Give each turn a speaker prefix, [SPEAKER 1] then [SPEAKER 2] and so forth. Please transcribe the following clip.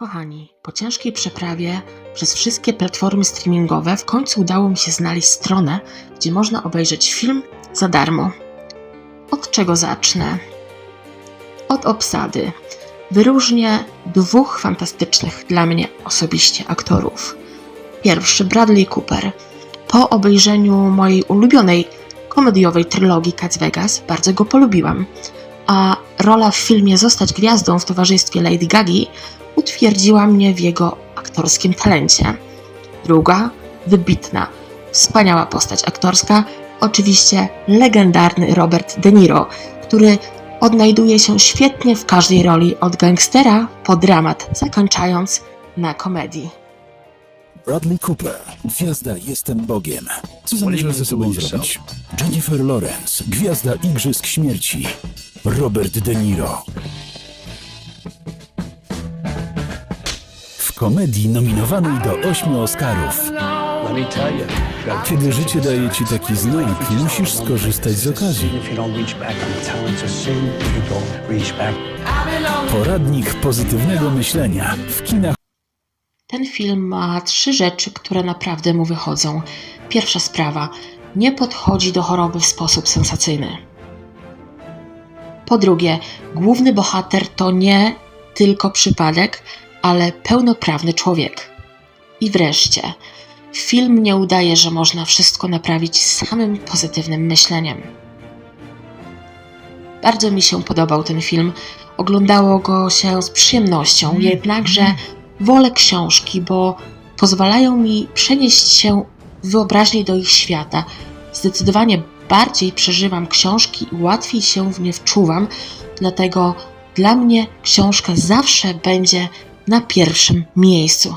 [SPEAKER 1] Kochani, po ciężkiej przeprawie przez wszystkie platformy streamingowe w końcu udało mi się znaleźć stronę, gdzie można obejrzeć film za darmo. Od czego zacznę? Od obsady. Wyróżnię dwóch fantastycznych dla mnie osobiście aktorów. Pierwszy Bradley Cooper. Po obejrzeniu mojej ulubionej komediowej trylogii Cats Vegas bardzo go polubiłam, a rola w filmie Zostać gwiazdą w towarzystwie Lady Gagi utwierdziła mnie w jego aktorskim talencie. Druga, wybitna, wspaniała postać aktorska, oczywiście legendarny Robert De Niro, który odnajduje się świetnie w każdej roli od gangstera po dramat, zakończając na komedii.
[SPEAKER 2] Bradley Cooper, gwiazda Jestem Bogiem. Co zamierzasz ze sobą zrobić? Jennifer Lawrence, gwiazda Igrzysk Śmierci. Robert De Niro. Komedii nominowanej do ośmiu Oscarów. Kiedy życie daje ci taki znak, musisz skorzystać z okazji. Poradnik pozytywnego myślenia w kinach
[SPEAKER 1] Ten film ma trzy rzeczy, które naprawdę mu wychodzą. Pierwsza sprawa: nie podchodzi do choroby w sposób sensacyjny. Po drugie, główny bohater to nie tylko przypadek, ale pełnoprawny człowiek. I wreszcie, film nie udaje, że można wszystko naprawić samym pozytywnym myśleniem. Bardzo mi się podobał ten film. Oglądało go się z przyjemnością, jednakże wolę książki, bo pozwalają mi przenieść się wyobraźni do ich świata. Zdecydowanie bardziej przeżywam książki i łatwiej się w nie wczuwam, dlatego dla mnie książka zawsze będzie na pierwszym miejscu.